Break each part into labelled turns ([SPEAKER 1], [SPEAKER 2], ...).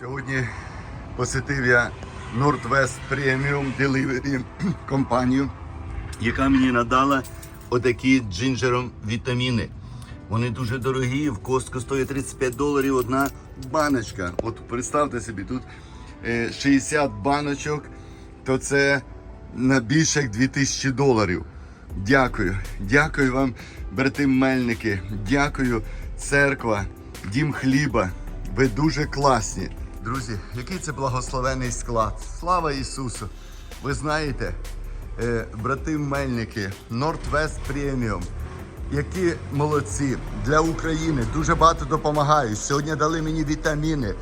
[SPEAKER 1] Сьогодні посетив я Northwest Premium Delivery компанію, яка мені надала отакі джинджером вітаміни. Вони дуже дорогі, в Костко стоїть 35 доларів одна баночка. От представте собі, тут е, 60 баночок, то це на більше як 2000 доларів. Дякую. Дякую вам, брати Мельники. Дякую, церква, дім хліба. Ви дуже класні. Друзі, який це благословений склад. Слава Ісусу! Ви знаєте, е, брати Мельники, Northwest Premium, які молодці для України дуже багато допомагають. Сьогодні дали мені вітаміни,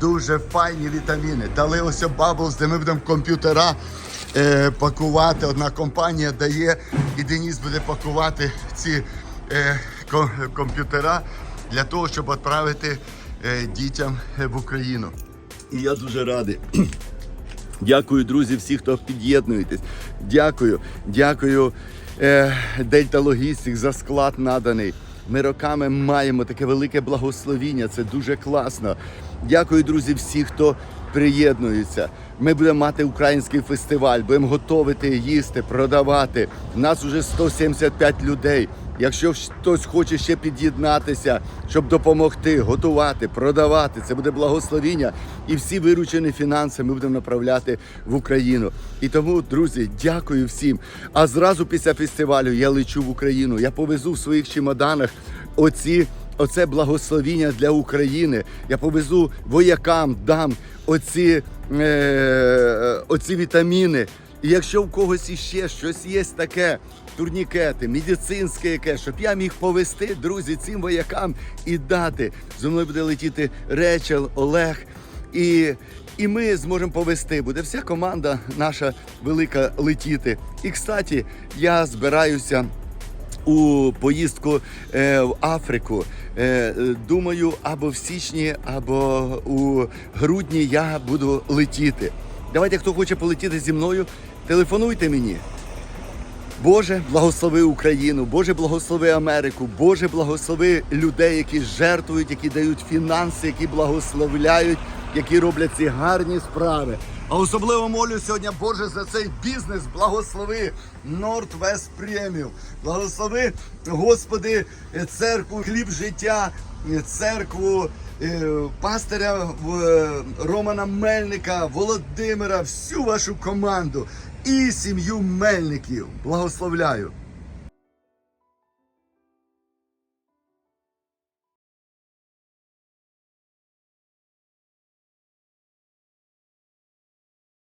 [SPEAKER 1] дуже файні вітаміни. Дали ось Bubbles, де ми будемо комп'ютера е, пакувати. Одна компанія дає, і Деніс буде пакувати ці е, комп'ютера для того, щоб відправити е, дітям е, в Україну. І я дуже радий. Дякую, друзі, всі, хто під'єднуєтесь. Дякую, дякую е, Дельта Логістик за склад наданий. Ми роками маємо таке велике благословіння. Це дуже класно. Дякую, друзі, всі, хто приєднується. Ми будемо мати український фестиваль, будемо готувати, їсти, продавати. У Нас уже 175 людей. Якщо хтось хоче ще під'єднатися, щоб допомогти, готувати, продавати, це буде благословіння. І всі виручені фінанси ми будемо направляти в Україну. І тому, друзі, дякую всім. А зразу після фестивалю я лечу в Україну. Я повезу в своїх чемоданах оці. Оце благословіння для України. Я повезу воякам, дам оці, е, оці вітаміни. І якщо в когось іще щось є таке, турнікети, медицинське яке, щоб я міг повести, друзі, цим воякам і дати. Зі мною буде летіти Речел, Олег. І, і ми зможемо повести. Буде вся команда наша велика летіти. І, кстати, я збираюся у поїздку е, в Африку. Е, думаю, або в січні, або у грудні я буду летіти. Давайте, хто хоче полетіти зі мною, телефонуйте мені. Боже, благослови Україну, Боже, благослови Америку, Боже, благослови людей, які жертвують, які дають фінанси, які благословляють, які роблять ці гарні справи. А особливо молю сьогодні, Боже, за цей бізнес. Благослови Northwest Premium. Благослови, Господи, церкву, хліб життя, церкву. е, Пастиря е, Романа Мельника, Володимира, всю вашу команду і сім'ю Мельників. Благословляю.